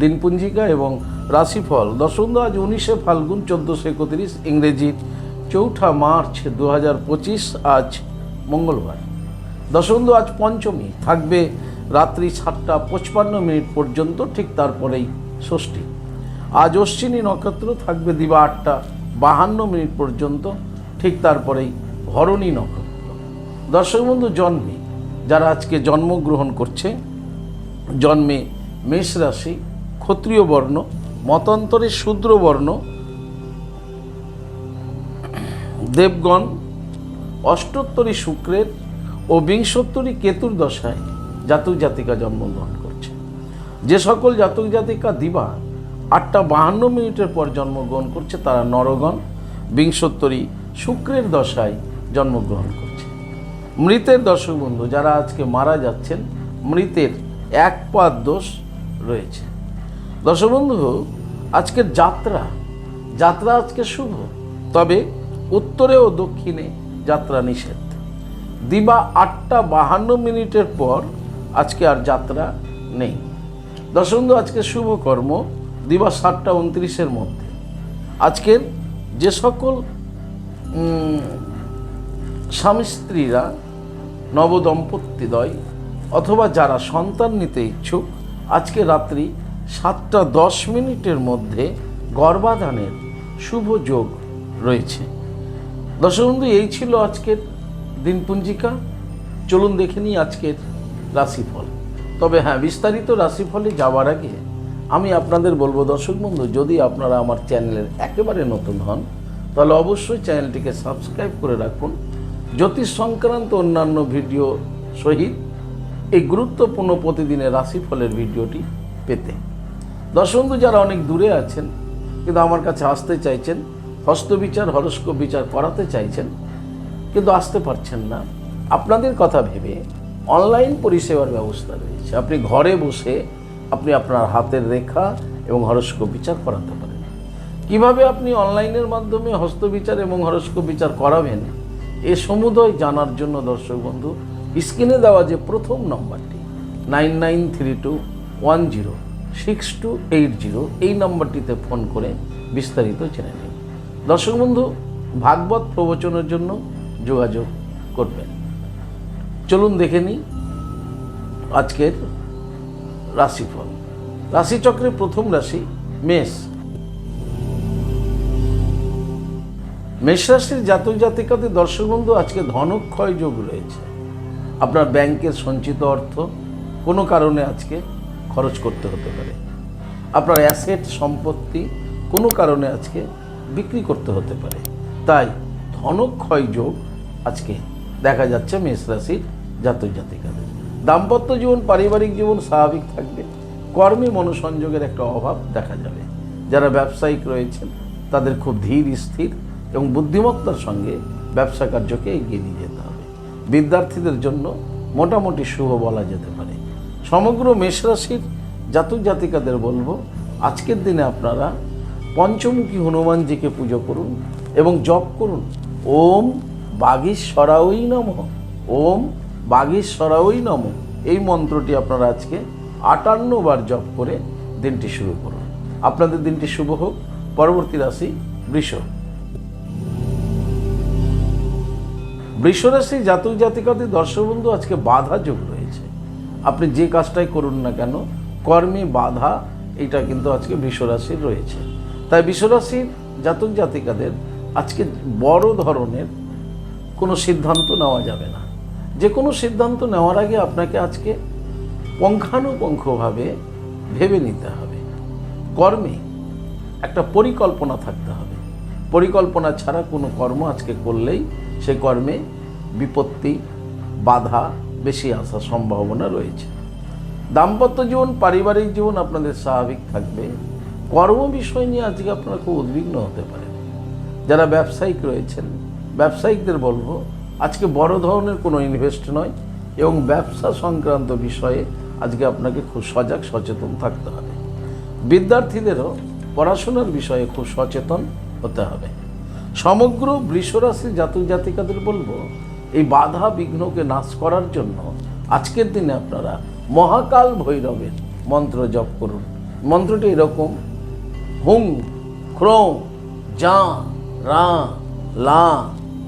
দিনপুঞ্জিকা এবং রাশিফল। বন্ধু আজ উনিশে ফাল্গুন চোদ্দোশো একত্রিশ ইংরেজির চৌঠা মার্চ দু হাজার পঁচিশ, আজ মঙ্গলবার। বন্ধু আজ পঞ্চমী, থাকবে রাত্রি সাতটা পঁচপান্ন মিনিট পর্যন্ত, ঠিক তারপরেই ষষ্ঠী। আজ অশ্বিনী নক্ষত্র, থাকবে দিবা আটটা বাহান্ন মিনিট পর্যন্ত, ঠিক তারপরেই ভরণী নক্ষত্র। দর্শক বন্ধু, জন্মে, যারা আজকে জন্মগ্রহণ করছে, জন্মে মেষ রাশি ক্ষত্রিয় বর্ণ, মতান্তরে শূদ্র বর্ণ, দেবগণ, অষ্টোত্তরী শুক্রের ও বিংশোত্তরী কেতুর দশায় জাতক জাতিকা জন্মগ্রহণ করছে। যে সকল জাতক জাতিকা দিবা আটটা বাহান্ন মিনিটের পর জন্মগ্রহণ করছে, তারা নরগণ, বিংশোত্তরী শুক্রের দশায় জন্মগ্রহণ করছে। মৃতের দর্শক বন্ধু, যারা আজকে মারা যাচ্ছেন, মৃতের এক পাদ দোষ রয়েছে। দর্শক বন্ধু আজকের যাত্রা যাত্রা আজকে শুভ। তবে উত্তরে ও দক্ষিণে যাত্রা নিষেধ। দিবা আটটা বাহান্ন মিনিটের পর আজকে আর যাত্রা নেই। দর্শক বন্ধু আজকে শুভ কর্ম দিবা সাতটা উনত্রিশের মধ্যে। আজকের যে সকল স্বামী স্ত্রীরা নবদম্পতিদ্বয় অথবা যারা সন্তান নিতে ইচ্ছুক, আজকে রাত্রি সাতটা দশ মিনিটের মধ্যে গর্ভাধানের শুভ যোগ রয়েছে। দর্শক বন্ধু এই ছিল আজকের দিনপুঞ্জিকা। চলুন দেখে নিই আজকের রাশিফল। তবে হ্যাঁ বিস্তারিত রাশিফলে যাওয়ার আগে আমি আপনাদের বলব দর্শক বন্ধু যদি আপনারা আমার চ্যানেলের একেবারে নতুন হন, তাহলে অবশ্যই চ্যানেলটিকে সাবস্ক্রাইব করে রাখুন। জ্যোতিষ সংক্রান্ত অন্যান্য ভিডিও সহিত এই গুরুত্বপূর্ণ প্রতিদিনের রাশিফলের ভিডিওটি পেতে। দর্শক বন্ধু যারা অনেক দূরে আছেন, কিন্তু আমার কাছে আসতে চাইছেন হস্তবিচার হরস্কোপ বিচার করাতে চাইছেন, কিন্তু আসতে পারছেন না। আপনাদের কথা ভেবে অনলাইন পরিষেবার ব্যবস্থা রয়েছে। আপনি ঘরে বসে আপনি আপনার হাতের রেখা এবং হরস্কোপ বিচার করাতে পারেন। কীভাবে আপনি অনলাইনের মাধ্যমে হস্তবিচার এবং হরস্কোপ বিচার করাবেন, এ সমুদয় জানার জন্য দর্শক বন্ধু, স্ক্রিনে দেওয়া যে প্রথম নম্বরটি, nine nine three two one zero. Six two eight zero এই নম্বরটিতে ফোন করে বিস্তারিত জেনে নিন। দর্শক বন্ধু, ভাগবত প্রবচনের জন্য যোগাযোগ করবেন। চলুন দেখে নিই আজকের রাশিফল। রাশিচক্রের প্রথম রাশি মেষ। মেষ রাশির জাতক জাতিকাদের দর্শক বন্ধু, আজকে ধনক্ষয় যোগ রয়েছে। আপনার ব্যাংকের সঞ্চিত অর্থ কোনো কারণে আজকে খরচ করতে হতে পারে। আপনার অ্যাসেট সম্পত্তি কোনো কারণে আজকে বিক্রি করতে হতে পারে। তাই ধনক্ষয় যোগ আজকে দেখা যাচ্ছে মেষ রাশির জাতক জাতিকাদের। দাম্পত্য জীবন, পারিবারিক জীবন স্বাভাবিক থাকবে। কর্মে মনোসংযোগের একটা অভাব দেখা যাবে। যারা ব্যবসায়িক রয়েছেন, তাদের খুব ধীর, স্থির এবং বুদ্ধিমত্তার সঙ্গে ব্যবসা কার্যকে এগিয়ে নিয়ে যেতে হবে। বিদ্যার্থীদের জন্য মোটামুটি শুভ বলা যেতে পারে। সমগ্র মেষ রাশির জাতক জাতিকাদের বলব, আজকের দিনে আপনারা পঞ্চমুখী হনুমানজিকে পুজো করুন এবং জপ করুন। ওম বাগীশ্বরাওই নম। ওম বাগীশ্বরাওই নম। এই মন্ত্রটি আপনারা আজকে আটান্ন বার জপ করে দিনটি শুরু করুন। আপনাদের দিনটি শুভ হোক। পরবর্তী রাশি বৃষ। বৃষরাশি জাতক জাতিকাদের দর্শক বন্ধু, আজকে বাধা যোগ। আপনি যে কাজটাই করুন না কেন, কর্মে বাধা, এটা কিন্তু আজকে বিশ্বরাশির রয়েছে। তাই বিশ্বরাশির জাতক জাতিকাদের আজকে বড় ধরনের কোনো সিদ্ধান্ত নেওয়া যাবে না। যে কোনো সিদ্ধান্ত নেওয়ার আগে আপনাকে আজকে পঙ্খানুপঙ্খভাবে ভেবে নিতে হবে। কর্মে একটা পরিকল্পনা থাকতে হবে। পরিকল্পনা ছাড়া কোনো কর্ম আজকে করলেই সে কর্মে বিপত্তি, বাধা বেশি আসার সম্ভাবনা রয়েছে। দাম্পত্য জীবন, পারিবারিক জীবন আপনাদের স্বাভাবিক থাকবে। কর্ম বিষয় নিয়ে আজকে আপনারা খুব উদ্বিগ্ন হতে পারেন। যারা ব্যবসায়িক রয়েছেন, ব্যবসায়িকদের বলব, আজকে বড় ধরনের কোনো ইনভেস্ট নয় এবং ব্যবসা সংক্রান্ত বিষয়ে আজকে আপনাকে খুব সজাগ, সচেতন থাকতে হবে। বিদ্যার্থীদেরও পড়াশোনার বিষয়ে খুব সচেতন হতে হবে। সমগ্র বৃষরাশি জাতক জাতিকাদের বলব এই বাধা বিঘ্নকে নাশ করার জন্য আজকের দিনে আপনারা মহাকাল ভৈরবের মন্ত্র জপ করুন। মন্ত্রটি এরকম, হুং, ক্রৌ যা রা, লা,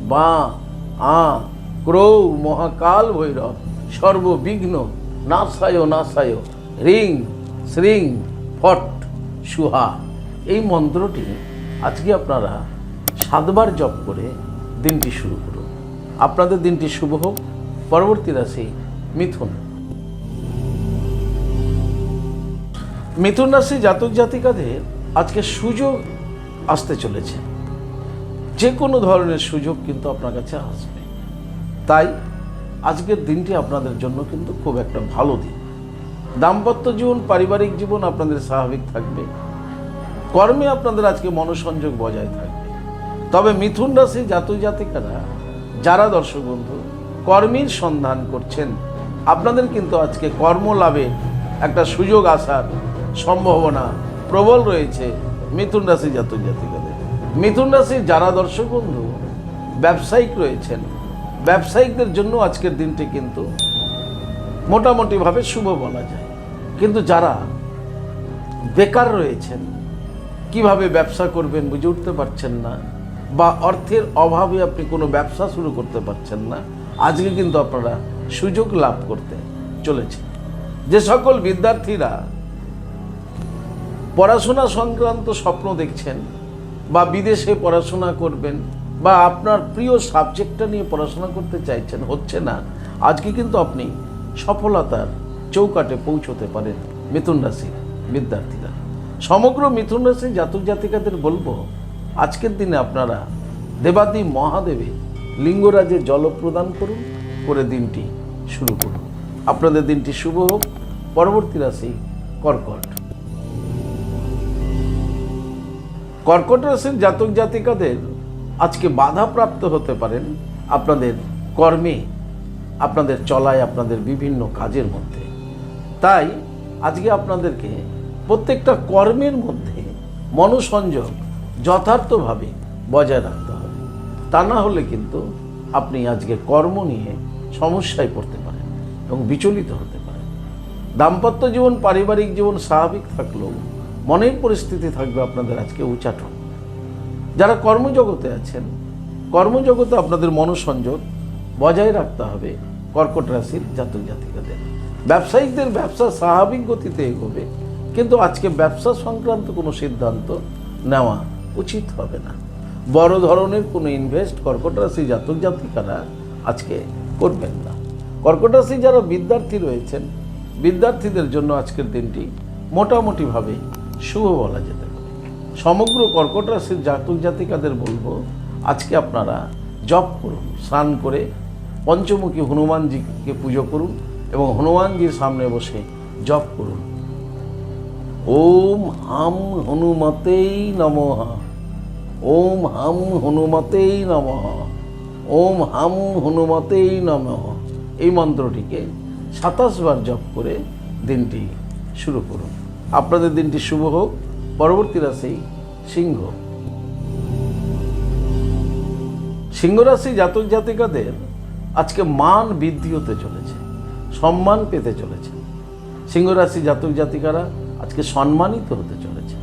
বা, আ, ক্রৌ, মহাকাল ভৈরব, সর্ববিঘ্ন, নাশায় নাশায় রিং, শ্রিং, ফট, সুহা। এই মন্ত্রটি আজকে আপনারা সাতবার জপ করে দিনটি শুরু করুন। আপনাদের দিনটি শুভ হোক। পরবর্তী রাশি মিথুন। মিথুন রাশি জাতক জাতিকাদের আজকে সুযোগ আসতে চলেছে। যে কোনো ধরনের সুযোগ কিন্তু আপনার কাছে আসবে। তাই আজকের দিনটি আপনাদের জন্য কিন্তু খুব একটা ভালো দিন। দাম্পত্য জীবন, পারিবারিক জীবন আপনাদের স্বাভাবিক থাকবে। কর্মে আপনাদের আজকে মনোসংযোগ বজায় থাকবে। তবে মিথুন রাশি জাতক জাতিকারা যারা দর্শক বন্ধু, কর্মীর সন্ধান করছেন, আপনাদের কিন্তু আজকে কর্মলাভের একটা সুযোগ আসার সম্ভাবনা প্রবল রয়েছে মিথুন রাশি জাতক জাতিকাদের। মিথুন রাশির যারা দর্শক বন্ধু, ব্যবসায়িক রয়েছেন, ব্যবসায়িকদের জন্য আজকের দিনটি কিন্তু মোটামুটিভাবে শুভ বলা যায়। কিন্তু যারা বেকার রয়েছেন, কীভাবে ব্যবসা করবেন বুঝে উঠতে পারছেন না বা অর্থের অভাবে আপনি কোনো ব্যবসা শুরু করতে পারছেন না, আজকে কিন্তু আপনারা সুযোগ লাভ করতে চলেছে যে সকল বিদ্যার্থীরা পড়াশোনা সংক্রান্ত স্বপ্ন দেখছেন বা বিদেশে পড়াশোনা করবেন বা আপনার প্রিয় সাবজেক্টটা নিয়ে পড়াশোনা করতে চাইছেন, হচ্ছে না, আজকে কিন্তু আপনি সফলতার চৌকাটে পৌঁছতে পারেন মিথুন রাশির বিদ্যার্থীরা। সমগ্র মিথুন রাশির জাতক জাতিকাদের বলব আজকের দিনে আপনারা দেবাদি মহাদেবে লিঙ্গরাজে জল প্রদান করুন, করে দিনটি শুরু করুন। আপনাদের দিনটি শুভ হোক। পরবর্তী রাশি কর্কট। কর্কট রাশির জাতক জাতিকাদের আজকে বাধাপ্রাপ্ত হতে পারেন আপনাদের কর্মে, আপনাদের চলায়, আপনাদের বিভিন্ন কাজের মধ্যে। তাই আজকে আপনাদেরকে প্রত্যেকটা কর্মের মধ্যে মনোসংযোগ যথার্থভাবে বজায় রাখতে হবে। তা না হলে কিন্তু আপনি আজকে কর্ম নিয়ে সমস্যায় পড়তে পারেন এবং বিচলিত হতে পারেন। দাম্পত্য জীবন, পারিবারিক জীবন স্বাভাবিক থাকলেও মনের পরিস্থিতি থাকবে আপনাদের আজকে উচাটন। যারা কর্মজগতে আছেন, কর্মজগতে আপনাদের মনোসংযোগ বজায় রাখতে হবে কর্কট রাশির জাতক জাতিকাদের। ব্যবসায়িকদের ব্যবসা স্বাভাবিক গতিতে এগোবে, কিন্তু আজকে ব্যবসা সংক্রান্ত কোনো সিদ্ধান্ত নেওয়া উচিত হবে না। বড় ধরনের কোনো ইনভেস্ট কর্কট রাশি জাতক জাতিকারা আজকে করবেন না। কর্কট রাশি যারা বিদ্যার্থী রয়েছেন, বিদ্যার্থীদের জন্য আজকের দিনটি মোটামুটিভাবে শুভ বলা যেতে পারে। সমগ্র কর্কট রাশির জাতক জাতিকাদের বলব, আজকে আপনারা জপ করুন, স্নান করে পঞ্চমুখী হনুমানজিকে পুজো করুন এবং হনুমানজির সামনে বসে জপ করুন। ওম হাম হনুমতেই নমঃ। ওম হাম হনুমতেই নমঃ। ওম হাম হনুমতেই নমঃ। এই মন্ত্রটিকে সাতাশ বার জপ করে দিনটি শুরু করুন। আপনাদের দিনটি শুভ হোক। পরবর্তী রাশি সিংহ। সিংহ রাশি জাতক জাতিকাদের আজকে মান বৃদ্ধি হতে চলেছে, সম্মান পেতে চলেছে। সিংহ রাশি জাতক জাতিকারা আজকে সম্মানিত হতে চলেছে।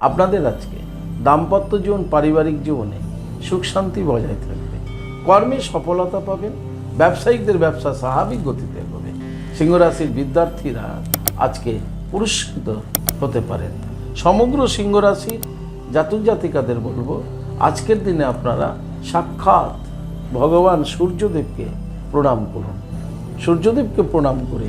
আপনাদের আজকে দাম্পত্য জীবন, পারিবারিক জীবনে সুখ শান্তি বজায় থাকবে। কর্মে সফলতা পাবেন, ব্যবসায়িকদের ব্যবসা স্বাভাবিক গতিতে হবে। সিংহ রাশির বিদ্যার্থীরা আজকে পুরস্কৃত হতে পারেন। সমগ্র সিংহ রাশির জাতক জাতিকাদের বলব, আজকের দিনে আপনারা সাক্ষাৎ ভগবান সূর্যদেবকে প্রণাম করুন। সূর্যদেবকে প্রণাম করে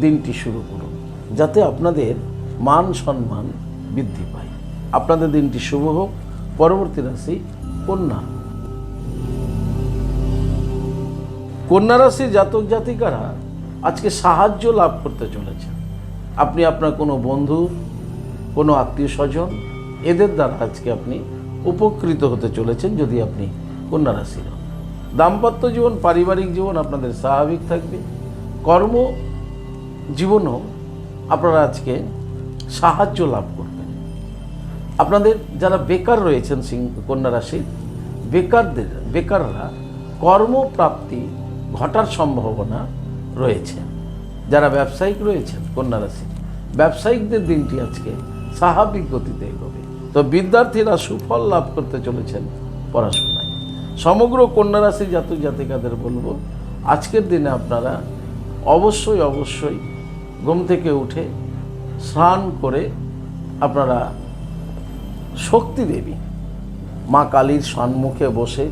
দিনটি শুরু করুন, যাতে আপনাদের মান সম্মান বৃদ্ধি পায়। আপনাদের দিনটি শুভ হোক। পরবর্তী রাশি কন্যা। কন্যা রাশির জাতক জাতিকারা আজকে সাহায্য লাভ করতে চলেছে আপনি আপনার কোনো বন্ধু, কোনো আত্মীয় স্বজন, এদের দ্বারা আজকে আপনি উপকৃত হতে চলেছেন যদি আপনি কন্যা রাশির হন। দাম্পত্য জীবন, পারিবারিক জীবন আপনাদের স্বাভাবিক থাকবে। কর্ম জীবনও আপনারা আজকে সাহায্য লাভ করবেন। আপনাদের যারা বেকার রয়েছেন সিং কন্যা রাশির বেকারদের বেকাররা কর্মপ্রাপ্তি ঘটার সম্ভাবনা রয়েছে। যারা ব্যবসায়িক রয়েছেন কন্যা রাশি, ব্যবসায়িকদের দিনটি আজকে স্বাভাবিক গতিতে এগোবে। তো বিদ্যার্থীরা সুফল লাভ করতে চলেছেন পড়াশোনায়। সমগ্র কন্যা রাশি জাতক জাতিকাদের বলব, আজকের দিনে আপনারা অবশ্যই অবশ্যই ঘুম থেকে উঠে স্নান করে আপনারা শক্তি দেবী। মা কালীর সম্মুখে বসে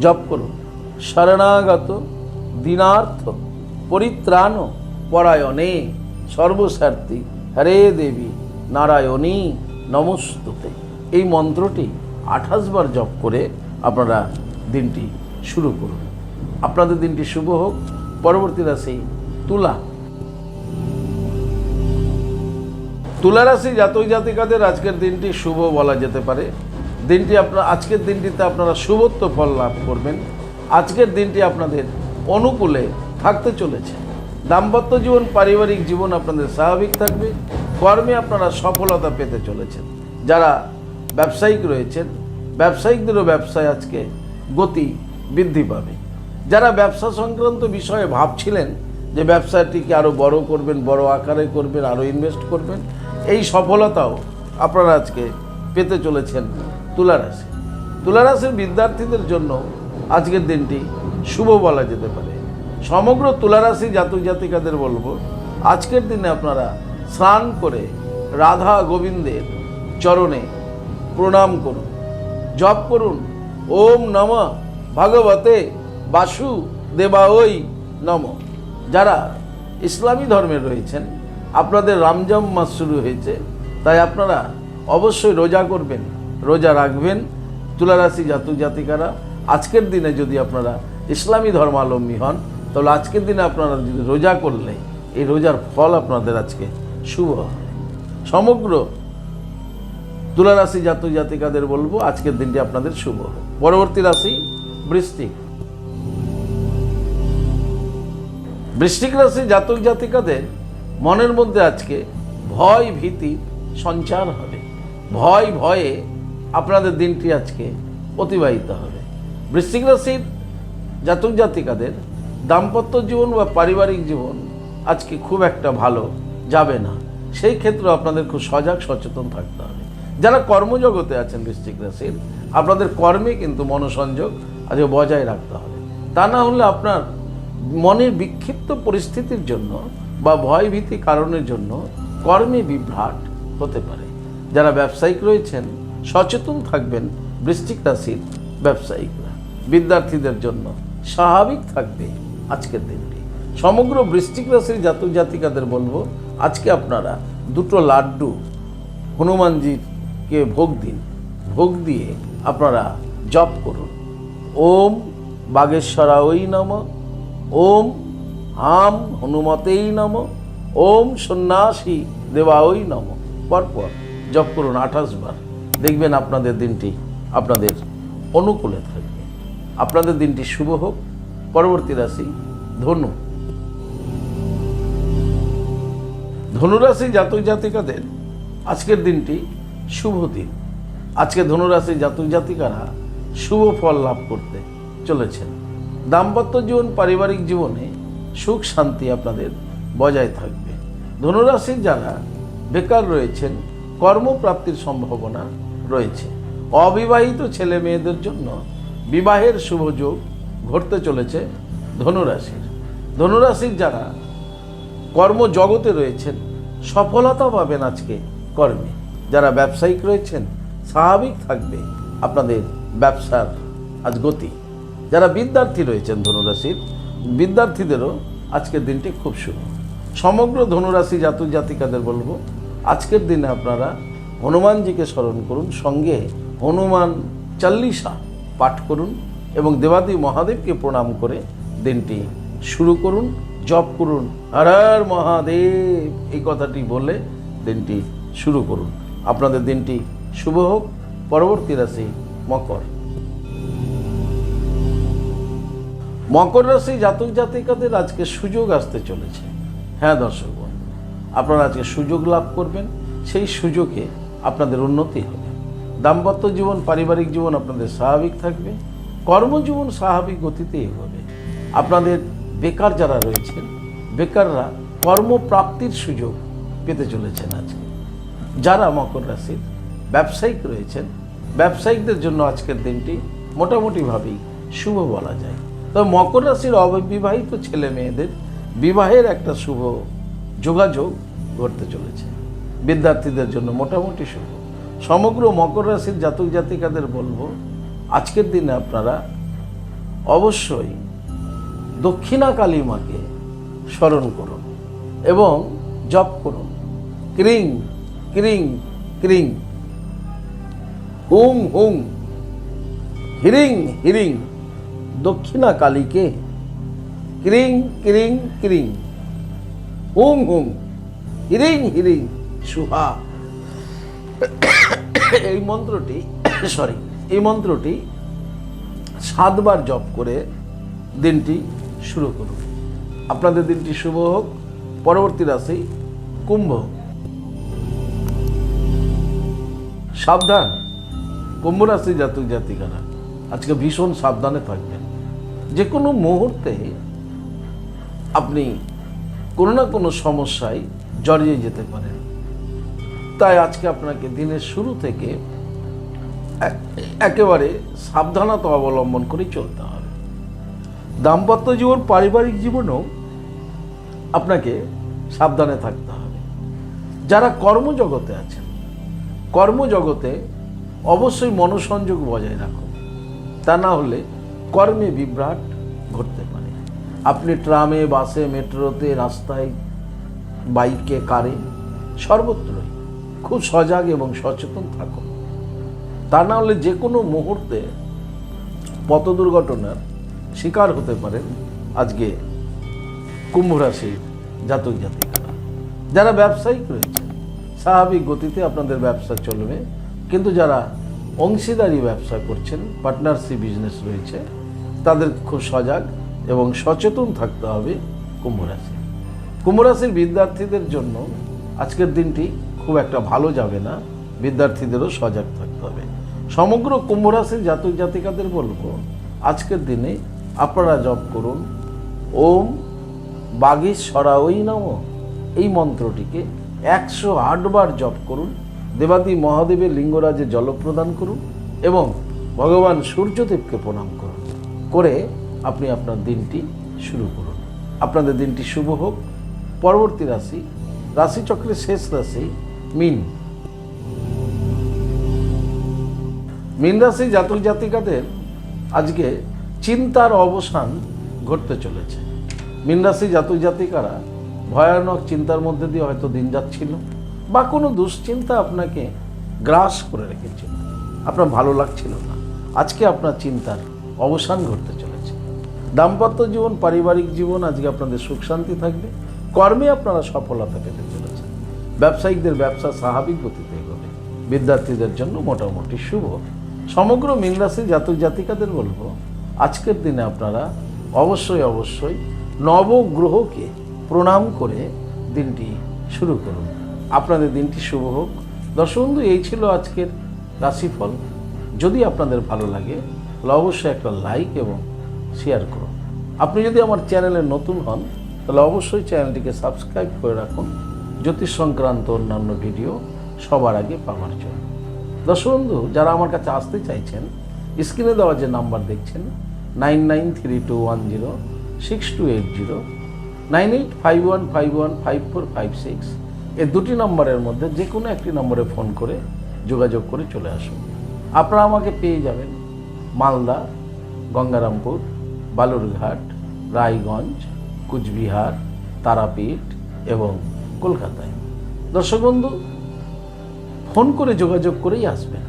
জপ করুন। শরণাগত দিনার্থ পরিত্রাণ পরায়ণে সর্বস্বার্থী হরে দেবী নারায়ণী নমস্তুতে। এই মন্ত্রটি আঠাশ বার জপ করে আপনারা দিনটি শুরু করুন। আপনাদের দিনটি শুভ হোক। পরবর্তী রাশি তুলা। তুলা রাশি জাতক জাতিকাদের আজকের দিনটি শুভ বলা যেতে পারে। দিনটি আপনার আজকের দিনটিতে আপনারা শুভত্ব ফল লাভ করবেন। আজকের দিনটি আপনাদের অনুকূলে থাকতে চলেছে। দাম্পত্য জীবন, পারিবারিক জীবন আপনাদের স্বাভাবিক থাকবে। কর্মে আপনারা সফলতা পেতে চলেছেন। যারা ব্যবসায়িক রয়েছেন, ব্যবসায়িকদেরও ব্যবসায় আজকে গতি বৃদ্ধি পাবে। যারা ব্যবসা সংক্রান্ত বিষয়ে ভাবছিলেন যে ব্যবসাটিকে আরও বড় করবেন, বড় আকারে করবেন আরও ইনভেস্ট করবেন এই সফলতাও আপনারা আজকে পেতে চলেছেন তুলারাশি। তুলারাশির বিদ্যার্থীদের জন্য আজকের দিনটি শুভ বলা যেতে পারে। সমগ্র তুলারাশি জাতক জাতিকাদের বলব, আজকের দিনে আপনারা স্নান করে রাধা গোবিন্দের চরণে প্রণাম করুন, জপ করুন, ওম নম ভগবতে বাসু দেবাওই নম। যারা ইসলামী ধর্মের রয়েছেন আপনাদের রমজান মাস শুরু হয়েছে, তাই আপনারা অবশ্যই রোজা করবেন, রোজা রাখবেন, তুলারাশি জাতক জাতিকারা। আজকের দিনে যদি আপনারা ইসলামী ধর্মাবলম্বী হন, তাহলে আজকের দিনে আপনারা যদি রোজা করলে, এই রোজার ফল আপনাদের আজকে শুভ সমগ্র তুলারাশি জাতক জাতিকাদের বলব, আজকের দিনটি আপনাদের শুভ পরবর্তী রাশি বৃশ্চিক। বৃশ্চিক রাশি জাতক জাতিকাদের মনের মধ্যে আজকে ভয় ভীতি সঞ্চার হবে। ভয় ভয়ে আপনাদের দিনটি আজকে অতিবাহিত হবে। বৃশ্চিক রাশির জাতক জাতিকাদের দাম্পত্য জীবন বা পারিবারিক জীবন আজকে খুব একটা ভালো যাবে না। সেই ক্ষেত্রে আপনাদের খুব সজাগ, সচেতন থাকতে হবে। যারা কর্মজগতে আছেন বৃশ্চিক রাশির, আপনাদের কর্মে কিন্তু মনোসংযোগ আজকে বজায় রাখতে হবে। তা না হলে আপনার মনের বিক্ষিপ্ত পরিস্থিতির জন্য বা ভয়ভীতি কারণের জন্য কর্মে বিভ্রাট হতে পারে। যারা ব্যবসায়িক রয়েছেন, সচেতন থাকবেন বৃষ্টিক রাশির ব্যবসায়িকরা। বিদ্যার্থীদের জন্য স্বাভাবিক থাকবে আজকের দিনটি। সমগ্র বৃষ্টিক রাশির জাতক জাতিকাদের বলব, আজকে আপনারা দুটো লাড্ডু, হনুমানজিকে ভোগ দিন। ভোগ দিয়ে আপনারা জপ করুন। ওম বাগেশ্বরা ওই নম। ওম হাম হনুমতেই নম, ওম সন্ন্যাসী দেবা ওই নম। পরপর জপ করুন আঠাশ বার। দেখবেন আপনাদের দিনটি আপনাদের অনুকূলে থাকবে। আপনাদের দিনটি শুভ হোক। পরবর্তী রাশি ধনু। ধনুরাশি জাতক জাতিকাদের আজকের দিনটি শুভ দিন। আজকে ধনুরাশি জাতক জাতিকারা শুভ ফল লাভ করতে চলেছেন। দাম্পত্য জীবন, পারিবারিক জীবনে সুখ শান্তি আপনাদের বজায় থাকবে। ধনুরাশির যারা বেকার রয়েছেন, কর্মপ্রাপ্তির সম্ভাবনা রয়েছে। অবিবাহিত ছেলে মেয়েদের জন্য বিবাহের শুভ যোগ ঘটতে চলেছে ধনুরাশির। ধনুরাশির যারা কর্মজগতে রয়েছেন, সফলতা পাবেন আজকে কর্মে। যারা ব্যবসায়িক রয়েছেন, স্বাভাবিক থাকবে আপনাদের ব্যবসার আজ গতি। যারা বিদ্যার্থী রয়েছেন ধনুরাশির বিদ্যার্থীদেরও আজকের দিনটি খুব শুভ। সমগ্র ধনুরাশি জাতক জাতিকাদের বলব, আজকের দিনে আপনারা হনুমানজিকে স্মরণ করুন, সঙ্গে হনুমান চাল্লিশা পাঠ করুন এবং দেবাদি মহাদেবকে প্রণাম করে দিনটি শুরু করুন, জপ করুন, হর হর মহাদেব এই কথাটি বলে দিনটি শুরু করুন। আপনাদের দিনটি শুভ হোক, পরবর্তী রাশি মকর। মকর রাশি জাতক জাতিকাদের আজকে সুযোগ আসতে চলেছে। হ্যাঁ দর্শক বন্ধু, আপনারা আজকে সুযোগ লাভ করবেন, সেই সুযোগে আপনাদের উন্নতি হবে। দাম্পত্য জীবন, পারিবারিক জীবন আপনাদের স্বাভাবিক থাকবে, কর্মজীবন স্বাভাবিক গতিতেই হবে। আপনাদের বেকার যারা রয়েছেন, বেকাররা কর্মপ্রাপ্তির সুযোগ পেতে চলেছেন আজকে। যারা মকর রাশির ব্যবসায়িক রয়েছেন, ব্যবসায়িকদের জন্য আজকের দিনটি মোটামুটিভাবেই শুভ বলা যায়। তবে মকর রাশির অবিবাহিত ছেলে মেয়েদের বিবাহের একটা শুভ যোগাযোগ ঘটতে চলেছে। বিদ্যার্থীদের জন্য মোটামুটি শুভ। সমগ্র মকর রাশির জাতক জাতিকাদের বলব, আজকের দিনে আপনারা অবশ্যই দক্ষিণা কালী মাকে স্মরণ করুন এবং জপ করুন। ক্রিং ক্রিং ক্রিং। হুং হুং। হিরিং হিরিং। দক্ষিণা কালীকে ক্রিং ক্রিং ক্রিং। হুং হুং হিরিং হিরিং। সুহা। এই মন্ত্রটি, সরি, এই মন্ত্রটি সাতবার জপ করে দিনটি শুরু করুন। আপনাদের দিনটি শুভ হোক, পরবর্তী রাশি কুম্ভ সাবধান, কুম্ভ রাশি জাতক জাতিকারা আজকে ভীষণ সাবধানে থাকবেন। যে কোনো মুহূর্তে আপনি কোনো না কোনো সমস্যায় জড়িয়ে যেতে পারেন। তাই আজকে আপনাকে দিনের শুরু থেকে একেবারে সাবধানতা অবলম্বন করে চলতে হবে। দাম্পত্য জীবন, পারিবারিক জীবনেও আপনাকে সাবধানে থাকতে হবে। যারা কর্মজগতে আছেন, কর্মজগতে অবশ্যই মনোসংযোগ বজায় রাখুন। তা না হলে কর্মে বিভ্রাট ঘটতে পারে। আপনি ট্রামে, বাসে, মেট্রোতে, রাস্তায়, বাইকে, কারে সর্বত্রই খুব সজাগ এবং সচেতন থাকুন। তা না হলে যে কোনো মুহূর্তে পথ দুর্ঘটনার শিকার হতে পারেন আজকে কুম্ভ রাশির জাতক জাতিকারা। যারা ব্যবসায়িক রয়েছে স্বাভাবিক গতিতে আপনাদের ব্যবসা চলবে। কিন্তু যারা অংশীদারি ব্যবসা করছেন পার্টনারশিপ বিজনেস রয়েছে তাদের খুব সজাগ এবং সচেতন থাকতে হবে কুম্ভ রাশি। কুম্ভ রাশির বিদ্যার্থীদের জন্য আজকের দিনটি খুব একটা ভালো যাবে না। বিদ্যার্থীদেরও সজাগ থাকতে হবে। সমগ্র কুম্ভ রাশির জাতক জাতিকাদের বলব, আজকের দিনে আপনারা জপ করুন। ওম বাগেশ্বরা ওই নম। এই মন্ত্রটিকে একশো আটবার জপ করুন। দেবাদি মহাদেবের লিঙ্গরাজে জল প্রদান করুন এবং ভগবান সূর্যদেবকে প্রণাম করুন। করে আপনি আপনার দিনটি শুরু করুন। আপনাদের দিনটি শুভ হোক। পরবর্তী রাশি, রাশিচক্রের শেষ রাশি, মিন। মীন রাশি জাতক জাতিকাদের আজকে চিন্তার অবসান ঘটতে চলেছে। মীন রাশি জাতক জাতিকারা ভয়ানক চিন্তার মধ্যে দিয়ে হয়তো দিন যাচ্ছিল বা কোনো দুশ্চিন্তা আপনাকে গ্রাস করে রেখেছিল। আপনার ভালো লাগছিল না। আজকে আপনার চিন্তার অবসান ঘটতে চলেছে। দাম্পত্য জীবন, পারিবারিক জীবন, আজকে আপনাদের সুখ শান্তি থাকবে। কর্মে আপনারা সফলতা পেতে চলেছেন। ব্যবসায়িকদের ব্যবসা স্বাভাবিক গতিতে এগোবে। বিদ্যার্থীদের জন্য মোটামুটি শুভ। সমগ্র মীন রাশি জাতক জাতিকাদের বলব, আজকের দিনে আপনারা অবশ্যই অবশ্যই নবগ্রহকে প্রণাম করে দিনটি শুরু করুন। আপনাদের দিনটি শুভ হোক। দর্শক বন্ধু এই ছিল আজকের রাশিফল। যদি আপনাদের ভালো লাগে তাহলে অবশ্যই একটা লাইক এবং শেয়ার করুন। আপনি যদি আমার চ্যানেলে নতুন হন, তাহলে অবশ্যই চ্যানেলটিকে সাবস্ক্রাইব করে রাখুন। জ্যোতিষ সংক্রান্ত অন্যান্য ভিডিও সবার আগে পাওয়ার জন্য। দর্শক বন্ধু, যারা আমার কাছে আসতে চাইছেন স্ক্রিনে দেওয়া যে নাম্বার দেখছেন nine nine three two one zero six two eight zero nine eight five one five one five four five six এই দুটি নম্বরের মধ্যে যে কোনো একটি নম্বরে ফোন করে যোগাযোগ করে চলে আসুন। আপনারা আমাকে পেয়ে যাবেন। মালদা, গঙ্গারামপুর, বালুরঘাট, রায়গঞ্জ, কুচবিহার, তারাপীঠ এবং কলকাতায়। দর্শক বন্ধু, ফোন করে যোগাযোগ করেই আসবেন।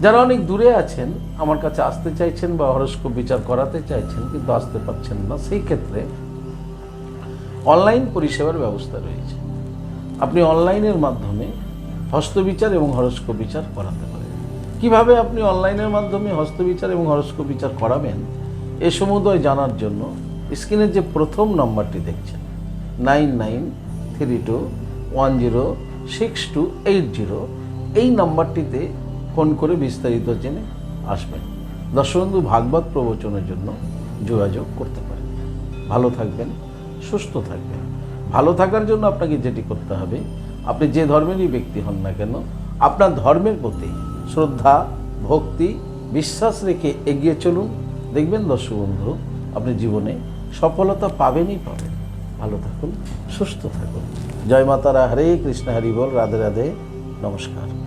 যারা অনেক দূরে আছেন, আমার কাছে আসতে চাইছেন বা হরস্কোপ বিচার করাতে চাইছেন কিন্তু আসতে পারছেন না, সেই ক্ষেত্রে অনলাইন পরিষেবার ব্যবস্থা রয়েছে। আপনি অনলাইনের মাধ্যমে হস্তবিচার এবং হরস্কোপ বিচার করাতে কীভাবে আপনি অনলাইনের মাধ্যমে হস্তবিচার এবং হরস্কোপ বিচার করাবেন, এ সমুদয় জানার জন্য স্ক্রিনের যে প্রথম নম্বরটি দেখছেন, nine nine three two one zero six two eight zero, এই নাম্বারটিতে ফোন করে বিস্তারিত জেনে আসবেন। দর্শকবন্ধু ভাগবত প্রবচনের জন্য যোগাযোগ করতে পারেন। ভালো থাকবেন, সুস্থ থাকবেন। ভালো থাকার জন্য আপনাকে যেটি করতে হবে, আপনি যে ধর্মেরই ব্যক্তি হন না কেন, আপনার ধর্মের প্রতি শ্রদ্ধা, ভক্তি, বিশ্বাস রেখে এগিয়ে চলুন। দেখবেন দর্শক বন্ধু, আপনি জীবনে সফলতা পাবেনই পাবেন। ভালো থাকুন, সুস্থ থাকুন। জয় মাতারা, হরে কৃষ্ণ, হরি বল, রাধে রাধে, নমস্কার।